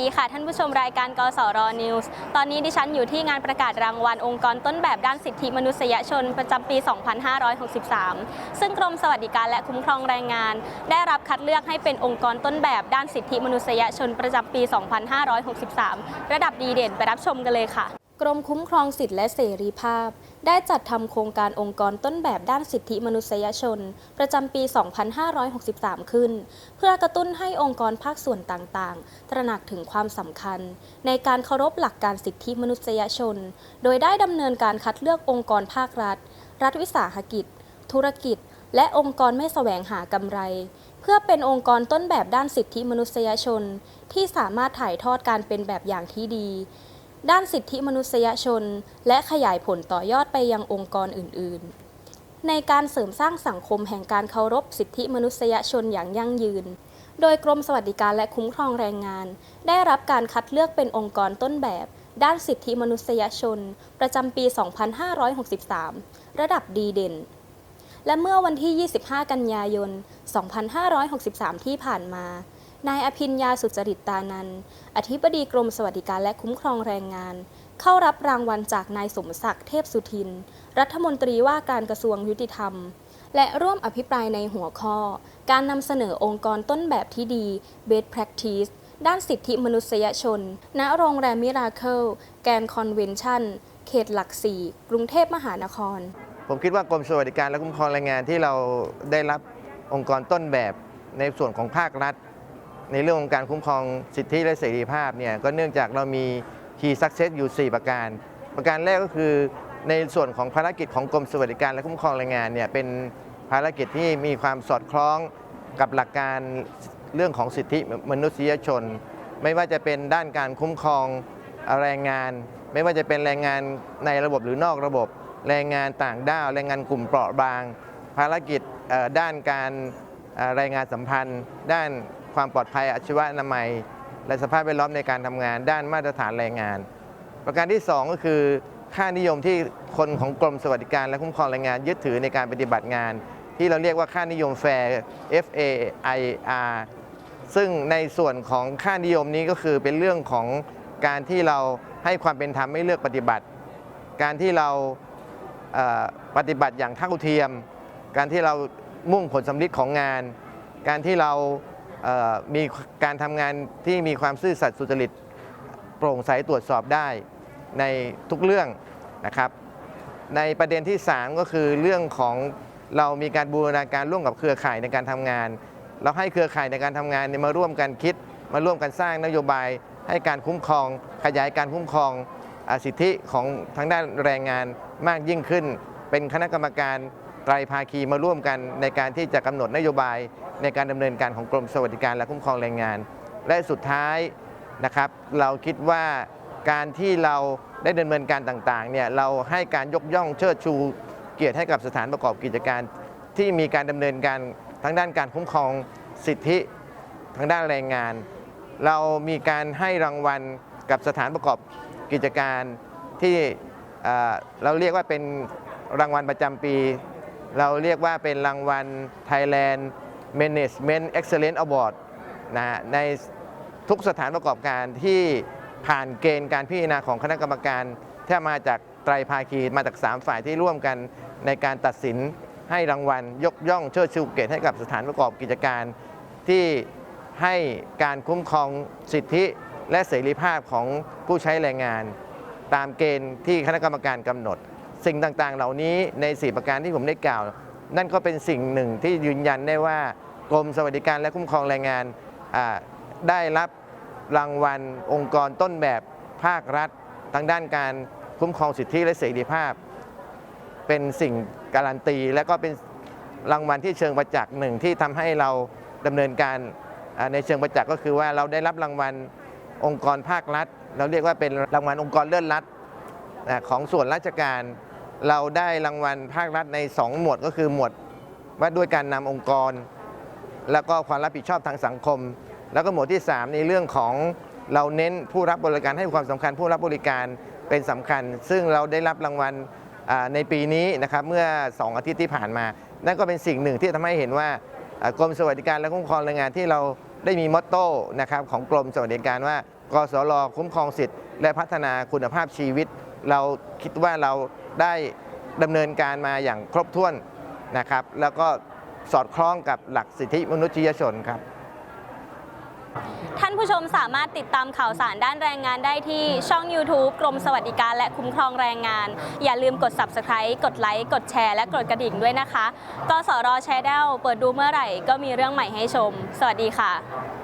ดีค่ะท่านผู้ชมรายการกสรนิวส์ตอนนี้ดิฉันอยู่ที่งานประกาศรางวัลองค์กรต้นแบบด้านสิทธิมนุษยชนประจำปี 2563 ซึ่งกรมสวัสดิการและคุ้มครองแรงงาน ได้รับคัดเลือกให้เป็นองค์กรต้นแบบด้านสิทธิมนุษยชนประจำปี 2563 ระดับดีเด่นไปรับชมกันเลยค่ะ กรมคุ้มครองสิทธิและเสรีภาพ ได้จัดทำโครงการองค์กรต้นแบบด้านสิทธิมนุษยชน ประจำปี 2563 ขึ้น เพื่อกระตุ้นให้องค์กรภาคส่วนต่างๆ ตระหนักถึงความสำคัญ ในการเคารพหลักการสิทธิมนุษยชน โดยได้ดำเนินการคัดเลือกองค์กรภาครัฐ รัฐวิสาหกิจ ธุรกิจ และองค์กรไม่แสวงหากำไร เพื่อเป็นองค์กรต้นแบบด้านสิทธิมนุษยชน ที่สามารถถ่ายทอดการเป็นแบบอย่างที่ดี ด้านสิทธิมนุษยชน และขยายผลต่อยอดไปยังองค์กรอื่น ๆ ในการเสริมสร้างสังคมแห่งการเคารพสิทธิมนุษยชนอย่างยั่งยืน โดยกรมสวัสดิการและคุ้มครองแรงงาน ได้รับการคัดเลือกเป็นองค์กรต้นแบบ ด้านสิทธิมนุษยชน ประจำปี 2563 ระดับดีเด่น และเมื่อวันที่ 25 กันยายน 2563 ที่ผ่านมา นายอภิญญาสุจริตตานันท์อธิบดีกรมสวัสดิการและคุ้มครองแรงงาน เข้ารับรางวัลจากนายสมศักดิ์เทพสุทิน รัฐมนตรีว่าการกระทรวงยุติธรรม และร่วมอภิปรายในหัวข้อ การนำเสนอองค์กรต้นแบบที่ดี Best Practice ด้านสิทธิมนุษยชน ณ โรงแรมมิราเคิล แกนคอนเวนชั่น เขตหลักสี่ กรุงเทพมหานคร ผมคิดว่ากรมสวัสดิการและคุ้มครองแรงงานที่เราได้รับองค์กรต้นแบบในส่วนของภาครัฐ ในเรื่องของการคุ้มครองสิทธิและเสรีภาพเนี่ยก็เนื่องจากเรามี Key Success อยู่ 4 ประการ ประการแรกก็คือในส่วนของภารกิจของกรมสวัสดิการและคุ้มครองแรงงานเนี่ยเป็นภารกิจที่มีความสอดคล้องกับหลักการเรื่องของสิทธิมนุษยชน ไม่ว่าจะเป็นด้านการคุ้มครองแรงงาน ไม่ว่าจะเป็นแรงงานในระบบหรือนอกระบบ แรงงานต่างด้าว แรงงานกลุ่มเปราะบาง ภารกิจด้านการเอ่อรายงานสัมพันธ์ ด้าน ความปลอดภัยอาชีวะนามัย และสภาพแวดล้อมในการทำงาน ด้านมาตรฐานแรงงาน ประการที่ 2 ก็คือ ค่านิยมที่คนของกรมสวัสดิการและคุ้มครองแรงงาน ยึดถือในการปฏิบัติงาน ที่เราเรียกว่าค่านิยมแฟร์ F A I R ซึ่งในส่วนของค่านิยมนี้ก็คือเป็นเรื่องของการที่เราให้ความเป็นธรรมไม่เลือกปฏิบัติ การที่เราปฏิบัติอย่างเท่าเทียม การที่เรามุ่งผลสำลิดของงาน การที่เรา มีการทำงานที่มีความซื่อสัตย์สุจริตโปร่งใสตรวจสอบได้ในทุกเรื่องนะครับ ในประเด็นที่ 3 ก็คือเรื่องของเรามีการบูรณาการร่วมกับเครือข่ายในการทำงาน เราให้เครือข่ายในการทำงานมาร่วมกันคิด มาร่วมกันสร้างนโยบายให้การคุ้มครอง ขยายการคุ้มครองอสิทธิของทางด้านแรงงานมากยิ่งขึ้น เป็นคณะกรรมการ ไตรภาคีมาร่วมกันในการที่จะกำหนดนโยบายในการดำเนินการของกรมสวัสดิการและคุ้มครองแรงงาน และสุดท้ายนะครับ เราคิดว่าการที่เราได้ดำเนินการต่างๆเนี่ยเราให้การยกย่องเชิดชูเกียรติให้กับสถานประกอบกิจการ ที่มีการดำเนินการทั้งด้านการคุ้มครองสิทธิทางด้านแรงงาน เรามีการให้รางวัลกับสถานประกอบกิจการที่เราเรียกว่าเป็นรางวัลประจำปี เราเรียกว่าเป็นรางวัล Thailand Management Excellence Award นะฮะในทุกสถานประกอบการที่ผ่านเกณฑ์การพิจารณาของคณะกรรมการ ที่มาจากไตรภาคีมาจาก 3 ฝ่ายที่ร่วมกันในการตัดสินให้รางวัล ยกย่องเชิดชูเกียรติให้กับสถานประกอบกิจการ ที่ให้การคุ้มครองสิทธิและเสรีภาพของผู้ใช้แรงงาน ตามเกณฑ์ที่คณะกรรมการกำหนด สิ่งต่างๆ เหล่านี้ใน 4 ประการที่ผมได้กล่าว นั่นก็เป็นสิ่งหนึ่งที่ยืนยันได้ว่ากรมสวัสดิการและคุ้มครองแรงงานได้รับรางวัลองค์กรต้นแบบภาครัฐทางด้านการคุ้มครองสิทธิและเสรีภาพ เป็นสิ่งการันตี และก็เป็นรางวัลที่เชิงประจักษ์หนึ่งที่ทำให้เราดำเนินการในเชิงประจักษ์ก็คือว่าเราได้รับรางวัลองค์กรภาครัฐ เราเรียกว่าเป็นรางวัลองค์กรเลื่อนรัฐของส่วนราชการ เราได้รางวัลภาครัฐใน 2 หมวดก็คือหมวดว่าด้วยการนำองค์กร แล้วก็ความรับผิดชอบทางสังคม แล้วก็หมวดที่ 3 ในเรื่องของเราเน้นผู้รับบริการให้ความสำคัญผู้รับบริการเป็นสำคัญ ซึ่งเราได้รับรางวัลในปีนี้นะครับเมื่อ 2 อาทิตย์ที่ผ่านมา นั่นก็เป็นสิ่งหนึ่งที่ทำให้เห็นว่าอ่ากรมสวัสดิการและคุ้มครองแรงงานที่เราได้มีมอตโต้นะครับของกรมสวัสดิการว่ากสรคุ้มครองสิทธิ์และพัฒนาคุณภาพชีวิต เราคิดว่าเรา ได้ดำเนินการมาอย่างครบถ้วนนะครับ แล้วก็สอดคล้องกับหลักสิทธิมนุษยชนครับ ท่านผู้ชมสามารถติดตามข่าวสารด้านแรงงานได้ที่ช่อง YouTube กรมสวัสดิการและคุ้มครองแรงงาน อย่าลืมกด Subscribe กดไลค์กดแชร์และกดกระดิ่งด้วยนะคะกสรแชร์เดลเปิดดูเมื่อไหร่ก็มีเรื่องใหม่ให้ชม สวัสดีค่ะ